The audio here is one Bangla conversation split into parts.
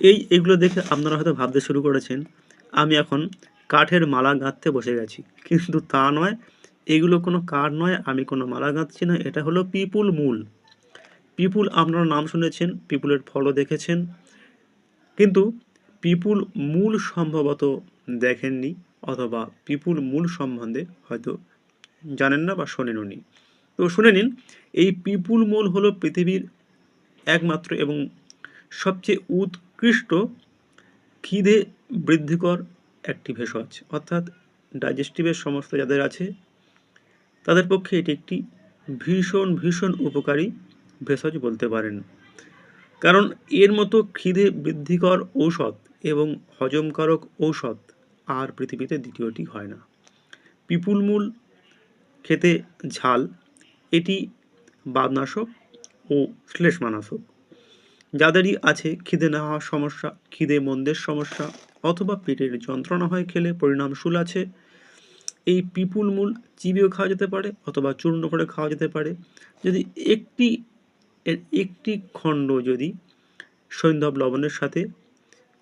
এই এগুলো দেখে আপনারা হয়তো ভাবতে শুরু করেছেন, আমি এখন কাঠের মালা গাঁথতে বসে গেছি। কিন্তু তা নয়, এগুলো কোনো কাঠ নয়, আমি কোনো মালা গাঁথছি না, এটা হলো পিপুল মূল। পিপুল আপনারা নাম শুনেছেন, পিপুলের ফলও দেখেছেন। কিন্তু পিপুল মূল সম্ভবত দেখেননি, অথবা পিপুল মূল সম্বন্ধে হয়তো জানেন না বা শোনেন শোনেননি তো শুনে নিন, এই পিপুল মূল হলো পৃথিবীর একমাত্র এবং সবচেয়ে উৎকৃষ্ট খিদে বৃদ্ধিকর একটি ভেষজ অর্থাৎ ডাইজেস্টিভের সমস্যা যাদের আছে, তাদের পক্ষে এটি একটি ভীষণ ভীষণ উপকারী ভেষজ বলতে পারেন। কারণ এর মতো খিদে বৃদ্ধিকর ঔষধ এবং হজমকারক ঔষধ আর পৃথিবীতে দ্বিতীয়টি হয় না। পিপুল মূল, খেতে ঝাল, এটি বাদনাশক ও শ্লেষ্মানাশক। যাদেরই আছে খিদে না হওয়ার সমস্যা, খিদে মন্দের সমস্যা অথবা পেটের যন্ত্রণা হয় খেলে পরিণামশূল আছে। এই পিপুল মূল চিবিয়েও খাওয়া যেতে পারে অথবা চূর্ণ করে খাওয়া যেতে পারে। যদি একটি, এর একটি খণ্ড যদি সৈন্ধব লবণের সাথে,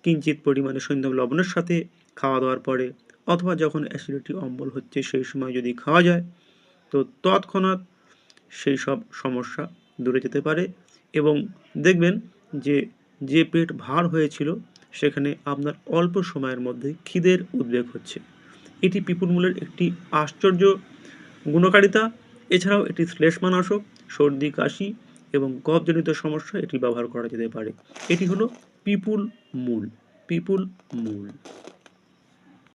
কিঞ্চিত পরিমাণে সৈন্ধব লবণের সাথে খাওয়া দাওয়ার পরে অথবা যখন অ্যাসিডিটি অম্বল হচ্ছে সেই সময় যদি খাওয়া যায়, তো তৎক্ষণাৎ সেই সব সমস্যা দূরে যেতে পারে এবং দেখবেন যে যে পেট ভার হয়েছিল, সেখানে আপনার অল্প সময়ের মধ্যে খিদের উদ্বেগ হচ্ছে। এটি পিপুলমূলের একটি আশ্চর্য গুণকারিতা। এছাড়াও এটি শ্লেষ্মানাশক, সর্দি, কাশি এবং কফজনিত সমস্যা এটি ব্যবহার করা যেতে পারে। এটি হলো পিপুল মূল পিপুল মূল।